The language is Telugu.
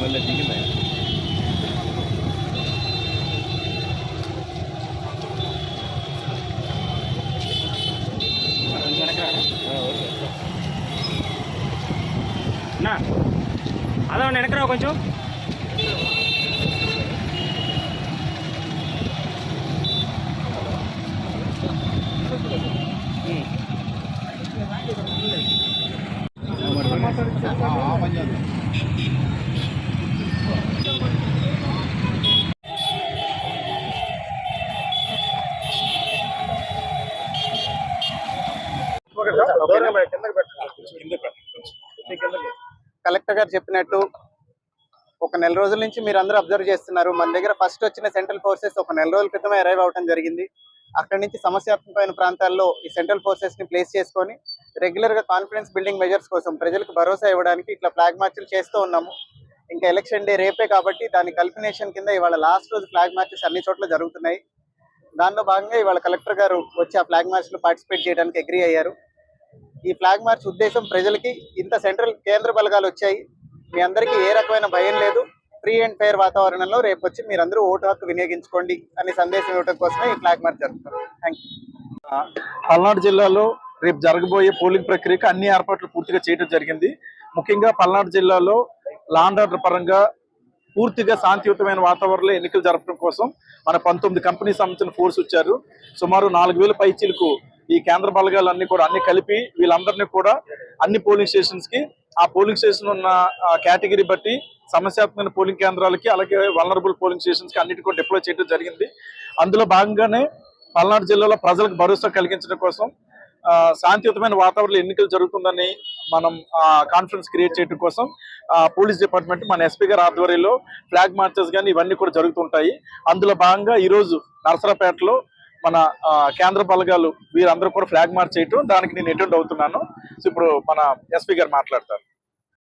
మళ్ళీ దిగిందా నా అదే వెనకరా కొంచెం Collector గారు చెప్పినట్టు ఒక నెల రోజుల నుంచి మీరు అందరూ అబ్జర్వ్ చేస్తున్నారు. మన దగ్గర ఫస్ట్ వచ్చిన సెంట్రల్ ఫోర్సెస్ ఒక నెల రోజుల క్రితమే అరైవ్ అవడం జరిగింది. అక్కడి నుంచి సమస్యాత్మకమైన ప్రాంతాల్లో ఈ సెంట్రల్ ఫోర్సెస్ని ప్లేస్ చేసుకొని రెగ్యులర్గా కాన్ఫిడెన్స్ బిల్డింగ్ మెజర్స్ కోసం ప్రజలకు భరోసా ఇవ్వడానికి ఇట్లా ఫ్లాగ్ మార్చులు చేస్తూ ఉన్నాము. ఇంకా ఎలక్షన్ డే రేపే కాబట్టి దాని కల్పినేషన్ కింద ఇవాళ లాస్ట్ రోజు ఫ్లాగ్ మార్చెస్ అన్ని చోట్ల జరుగుతున్నాయి. దానిలో భాగంగా ఇవాళ కలెక్టర్ గారు వచ్చి ఆ ఫ్లాగ్ మార్చ్లో పార్టిసిపేట్ చేయడానికి అగ్రి అయ్యారు. ఈ ఫ్లాగ్ మార్చ్ ఉద్దేశం ప్రజలకి ఇంత సెంట్రల్ కేంద్ర బలగాలు వచ్చాయి. మీ అందరికీ ఏ రకమైన భయం లేదు. ఫ్రీ అండ్ ఫెయిర్ వాతావరణంలో రేపు వచ్చి మీరందరూ ఓటు హక్కు వినియోగించుకోండి అనే సందేశం ఇవ్వడం కోసమే ఈ ఫ్లాగ్ మార్చ్ జరుగుతుంది థ్యాంక్ యూ పల్నాడు జిల్లాలో రేపు జరగబోయే పోలింగ్ ప్రక్రియకు అన్ని ఏర్పాట్లు పూర్తిగా చేయడం జరిగింది. ముఖ్యంగా పల్నాడు జిల్లాలో లాండ్ ఆర్డర్ పరంగా పూర్తిగా శాంతియుతమైన వాతావరణంలో ఎన్నికలు జరపడం కోసం మన పంతొమ్మిది కంపెనీ సంబంధించిన ఫోర్స్ వచ్చారు. సుమారు నాలుగు వేల పైచీలకు ఈ కేంద్ర బలగాలన్నీ కూడా అన్ని కలిపి వీళ్ళందరినీ కూడా అన్ని పోలింగ్ స్టేషన్స్కి ఆ పోలింగ్ స్టేషన్ ఉన్న కేటగిరీ బట్టి సమస్యాత్మక పోలింగ్ కేంద్రాలకి అలాగే వలనరబుల్ పోలింగ్ స్టేషన్స్కి అన్నిటి కూడా డిప్లాయ్ చేయడం జరిగింది. అందులో భాగంగానే పల్నాడు జిల్లాలో ప్రజలకు భరోసా కలిగించడం కోసం శాంతియుతమైన వాతావరణంలో ఎన్నికలు జరుగుతుందని మనం కాన్ఫరెన్స్ క్రియేట్ చేయడం కోసం ఆ, పోలీస్ డిపార్ట్మెంట్ మన ఎస్పీ గారి ఆధ్వర్యంలో ఫ్లాగ్ మార్చెస్ కానీ ఇవన్నీ కూడా జరుగుతుంటాయి. అందులో భాగంగా ఈరోజు నరసరాపేటలో మన కేంద్ర బలగాలు వీరందరూ కూడా ఫ్లాగ్ మార్చ్ చేయటం దానికి నేను అటెండ్ అవుతున్నాను. సో ఇప్పుడు మన ఎస్పీ గారు మాట్లాడతారు.